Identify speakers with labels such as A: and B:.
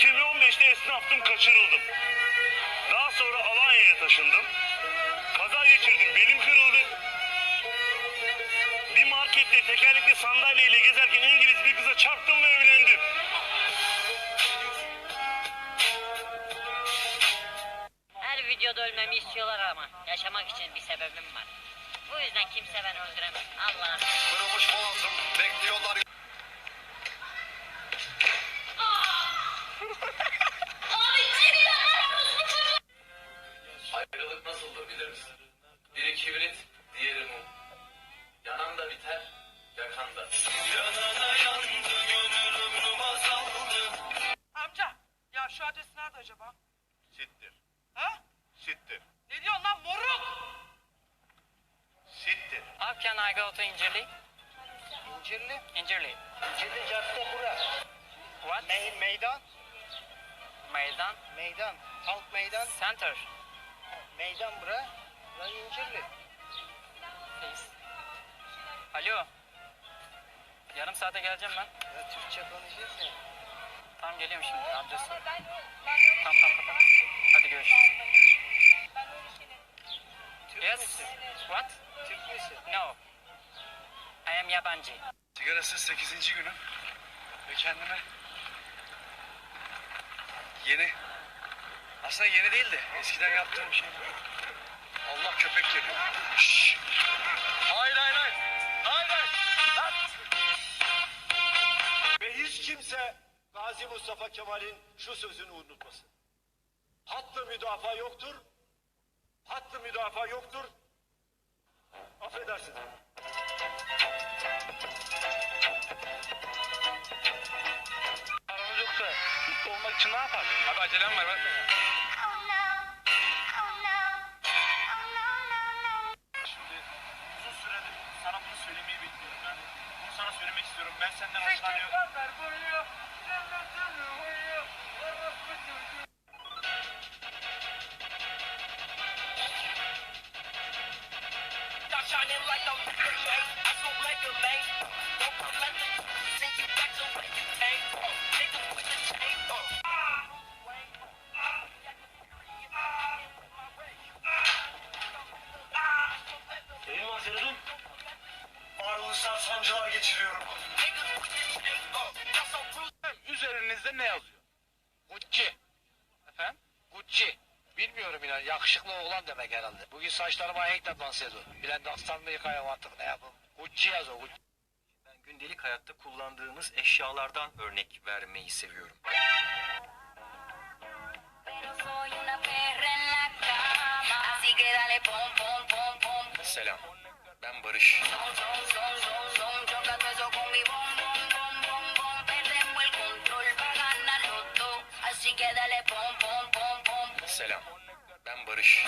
A: 2015'te esnaftım kaçırıldım. Daha sonra Alanya'ya taşındım. Kaza geçirdim belim kırıldı. Bir markette tekerlekli sandalyeyle gezerken İngiliz bir kıza çarptım ve evlendim.
B: Her videoda ölmemi istiyorlar ama yaşamak için bir sebebim var. Bu yüzden kimse beni öldüremez. Allah'ım.
C: Kırılmış boğazım. Bekliyorlar.
D: I go to İncirli?
E: İncirli.
D: İncirli.
E: İncirli cadde bura.
D: What?
E: Me meydan.
D: Meydan.
E: Meydan. Halk meydan.
D: Center.
E: Meydan bura. Lan İncirli.
D: Please. Alo. Yarım saate geleceğim ben.
E: Ya Türkçe konuşuyorsun.
D: Tamam geliyorum şimdi. Adres. Tamam tamam kapat. Hadi görüşürüz.
E: Türk
D: Yes.
E: müsün?
D: What?
E: Türk müsün?
D: No. I am yabancı.
A: Sigarasız 8. günüm ve kendime yeni aslında yeni değil de eskiden yaptığım şey Allah köpek geliyor. Şşş. Hayır hayır hayır. Hayır hayır. Lan.
F: Ve hiç kimse Gazi Mustafa Kemal'in şu sözünü unutmasın. Hattı müdafaa yoktur. Hattı müdafaa yoktur. Affedersin.
A: İçin ne yapar? Abi acelem var bak. Şimdi uzun süredir sana bunu söylemeyi bekliyorum yani. Bunu sana söylemek istiyorum. Ben senden hoşlanıyorum. Neyin Ağrılışlar sancılar geçiriyorum. Üzerinizde ne yazıyor?
F: Gucci.
D: Efendim?
F: Gucci. Bilmiyorum inan. Yakışıklı oğlan demek herhalde. Bugün saçlarıma heykle dans ediyor. Bilen danstan mı yıkayım artık ne yapayım? Gucci yaz o Gucci.
G: Ben gündelik hayatta kullandığımız eşyalardan örnek vermeyi seviyorum. Selam. Ben Barış. Selam. Ben Barış.